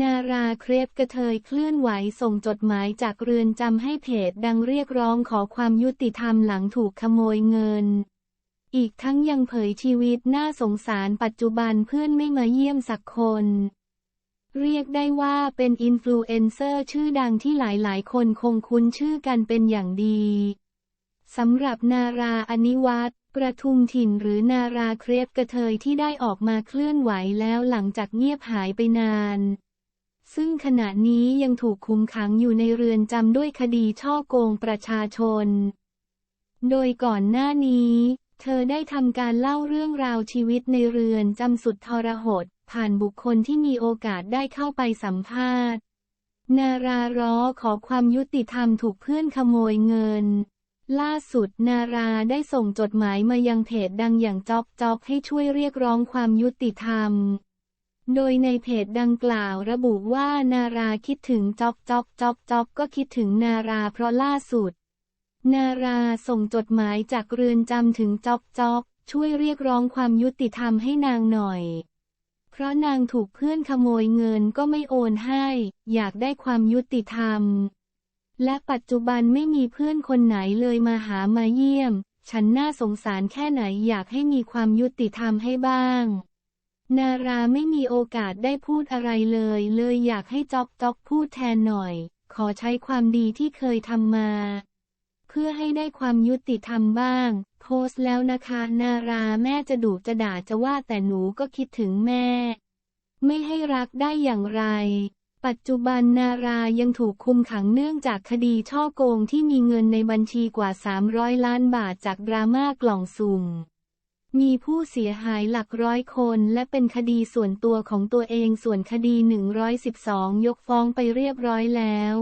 นาราเครปกระเทยเคลื่อนไหวส่งจดหมายจากเรือนจำให้เพจดังเรียกร้องขอความยุติธรรมหลังถูกขโมยเงิน อีกทั้งยังเผยชีวิตน่าสงสารปัจจุบันเพื่อนไม่มาเยี่ยมสักคน เรียกได้ว่าเป็นอินฟลูเอนเซอร์ชื่อดังที่หลายๆ คนคงคุ้นชื่อกันเป็นอย่างดีสำหรับนาราอนิวัตรประทุมถิ่นหรือนาราเครปกระเทยที่ได้ออกมาเคลื่อนไหวแล้วหลังจากเงียบหายไปนาน ซึ่งขณะนี้ยังถูกคุมขังอยู่ในเรือนจำด้วยคดีช่อโกงประชาชน โดยก่อนหน้านี้ เธอได้ทำการเล่าเรื่องราวชีวิตในเรือนจำสุดทรหด ผ่านบุคคลที่มีโอกาสได้เข้าไปสัมภาษณ์ นาราร้อขอความยุติธรรมถูกเพื่อนขโมยเงิน ล่าสุดนาราได้ส่งจดหมายมายังเพจดังอย่างจ๊อบจ๊อบให้ช่วยเรียกร้องความยุติธรรม โดยในเพจดังกล่าวระบุว่านาราคิดถึงจ๊อบจ๊อบจ๊อบจ๊อบก็คิดถึงนาราเพราะล่าสุด นาราส่งจดหมายจากเรือนจำถึงจ๊อบจ๊อบช่วยเรียกร้องความยุติธรรมให้นางหน่อย เพราะนางถูกเพื่อนขโมยเงินก็ไม่โอนให้ อยากได้ความยุติธรรม และปัจจุบันไม่มีเพื่อนคนไหนเลยมาหามาเยี่ยม ฉันน่าสงสารแค่ไหนอยากให้มีความยุติธรรมให้บ้าง นาราไม่มีโอกาสได้พูดอะไรเลย เลยอยากให้จ๊อกจ๊อกพูดแทนหน่อย ขอใช้ความดีที่เคยทำมา เพื่อให้ได้ความยุติธรรมบ้าง โพสต์แล้วนะคะ นาราแม่จะดุจะด่าจะว่าแต่หนูก็คิดถึงแม่ ไม่ให้รักได้อย่างไร ปัจจุบันนารายังถูกคุมขังเนื่องจากคดีช่อโกงที่มีเงินในบัญชีกว่า 300 ล้านบาทจากดราม่ากล่องสุ่ม มีผู้เสียหายหลักร้อยคนและเป็นคดีส่วนตัวของตัวเองส่วนคดี 112 ยกฟ้องไปเรียบร้อยแล้ว